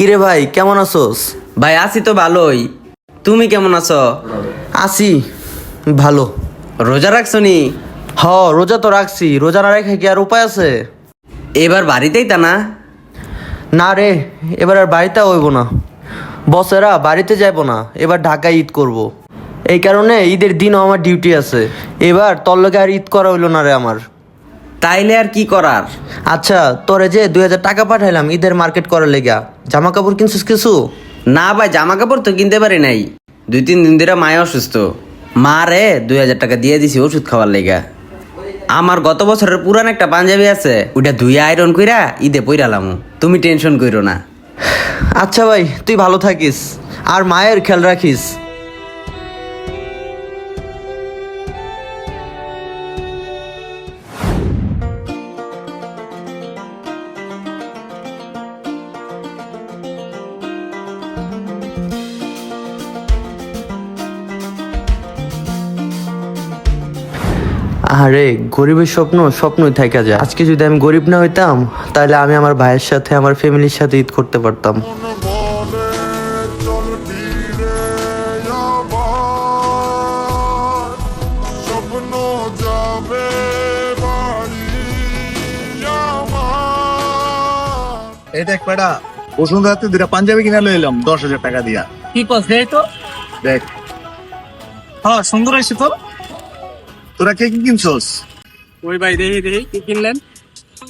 কিরে ভাই কেমন আছোস? ভাই আছি তো ভালোই। তুমি কেমন আছো? আছি ভালো। রোজা রাখছো নি? হ রোজা তো রাখছি। রোজা না রেখে কি আর উপায় আছে? এবার বাড়িতেই তা না? না রে এবার আর বাড়িতে হইব না। বসেরা বাড়িতে যাইব না। এবার ঢাকায় ঈদ করব। এই কারণে ঈদের দিনও আমার ডিউটি আছে। এবার তোর লগে আর ঈদ করা হইল না রে আমার। তাইলে আর কি করার? আচ্ছা তোরে যে দুই হাজার টাকা পাঠাইলাম ঈদের মার্কেট করার লেগা জামা কাপড় কিনছিস কিছু? না ভাই জামা কাপড় তো কিনতে পারি নাই। দুই তিন দিন ধরে মায়ে অসুস্থ। মা রে দুই হাজার টাকা দিয়ে দিছি ওষুধ খাওয়ার লেগা। আমার গত বছরের পুরান একটা পাঞ্জাবি আছে ওইটা ধুয়ে আয়রন কইরা ঈদে পইরালাম তুমি টেনশন কইরো না। আচ্ছা ভাই তুই ভালো থাকিস। আর মায়ের খেয়াল রাখিস। আরে গরিবের স্বপ্ন স্বপ্নই থাকা যায়। আজকে যদি আমি গরিব না হইতাম তাহলে আমি আমার ভাইয়ের সাথে আমার ফ্যামিলির সাথে ঈদ করতে পারতাম। বলে চল ফিরে আবার স্বপ্ন যাবে বাড়ি আমার এই দেখ বেটা বসুন্ধরা রাতে দুটা পাঞ্জাবি কিনা লই এলাম দশ হাজার টাকা দিয়া। কি কস তো? দেখ। হ্যাঁ সুন্দর আছে তো? তোরা কে কি কিনছস? ওই ভাই দেখি দেখি কি কিনলেন?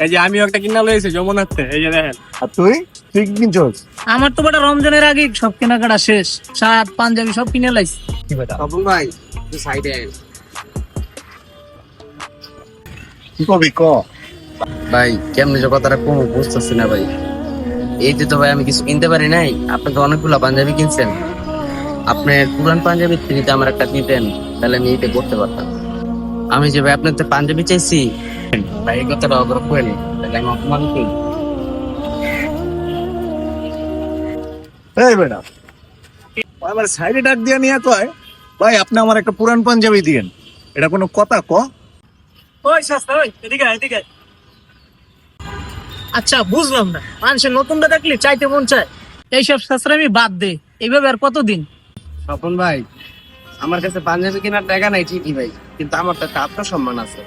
এই যে আমিও একটা কিনা লয়েছি যমুনাতে এই যে দেখেন। আর তুই? তুই কি কিনছস? আমার তো বেটা রমজানের আগে সব কেনাকাটা শেষ। শার্ট পাঞ্জাবি সব কিনে লাইছি। কি বেটা? তপন ভাই তুই সাইডে কি কবি ক? ভাই কেমনি যে কথাটা কমু বুঝতেছি না ভাই। এইতে তো ভাই আমি কিছু কিনতে পারি নাই। আপনি তো অনেকগুলো পাঞ্জাবি কিনছেন। আপনার পুরান পাঞ্জাবির থেকে আমার একটা দিতেন তাহলে আমি এইটা করতে পারতাম। আমি যে ভাই আপনার তো পাঞ্জাবি চাইছি ভাই এই কথাটা অগ্রহ করেন তাহলে আমি অপমান করি। এই বেটা আমার সাইডে ডাক দিয়া নিয়ে কয় ভাই আপনি আমার একটা পুরান পাঞ্জাবি দিয়েন। এটা কোনো কথা ক? ওই সস্তা ওই এদিকে এদিকে আচ্ছা বুঝলাম না। মানুষের নতুনটা দেখলে চাইতে মন চায়। এইসব শাস্ত্র আমি বাদ দে এইভাবে আর কতদিন? স্বপন ভাই আমার কাছে পাঞ্জাবি কেনার টাকা নাই ঠিকই ভাই। কিন্তু আমার তো একটা আত্মসম্মান আছে।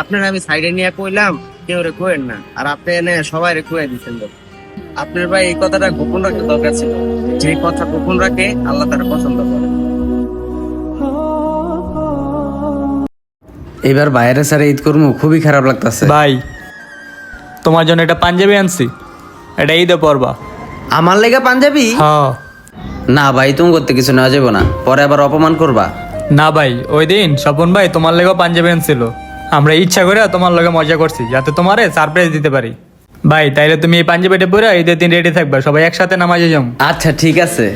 আপনার আমি সাইডে নিয়ে কইলাম কেউ রে কোয়েন না। আর আপনি এনে সবাই রে কুয়ে দিচ্ছেন তো। আপনার ভাই এই কথাটা গোপন রাখতে দরকার ছিল। যে কথা গোপন রাখে আল্লাহ তারা পছন্দ করে। এবার বাইরে স্যার ঈদ করব খুবই খারাপ লাগতেছে। ভাই তোমার জন্য এটা পাঞ্জাবি আনছি। এটা ঈদে পরবা। আমার লেগে পাঞ্জাবি? হ্যাঁ। না ভাই তুমি করতে কিছু নেওয়া যাবে না। পরে আবার অপমান করবা। না ভাই ওই দিন স্বপন ভাই তোমার লেগেও পাঞ্জাবি এনেছিল আমরা ইচ্ছা করে তোমার লগে মজা করছি যাতে তোমারে সারপ্রাইজ দিতে পারি। ভাই তাইলে তুমি এই পাঞ্জাবিটা পরে ঈদের দিন রেডি থাকবে সবাই একসাথে নামাজে যাও। আচ্ছা ঠিক আছে।